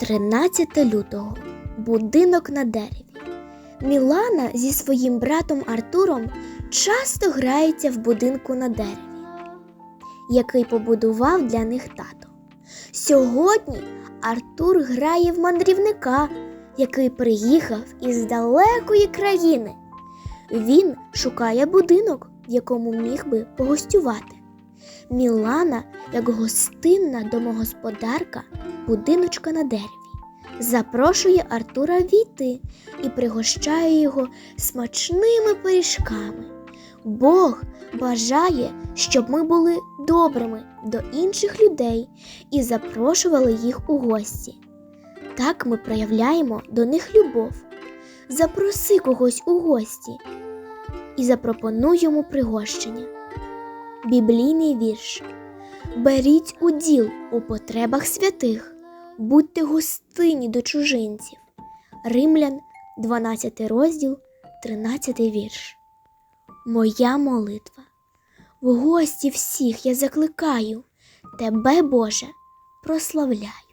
13 лютого. Будинок на дереві. Мілана зі своїм братом Артуром часто грається в будинку на дереві, який побудував для них тато. Сьогодні Артур грає в мандрівника, який приїхав із далекої країни. Він шукає будинок, в якому міг би погостювати. Мілана, як гостинна домогосподарка, будиночка на дереві, запрошує Артура війти і пригощає його смачними пиріжками. Бог бажає, щоб ми були добрими до інших людей і запрошували їх у гості. Так ми проявляємо до них любов. Запроси когось у гості і запропонуй йому пригощення. Біблійний вірш. Беріть уділ у потребах святих, будьте гостинні до чужинців. Римлян, 12 розділ, 13 вірш. Моя молитва. В гості всіх я закликаю Тебе, Боже, прославляю.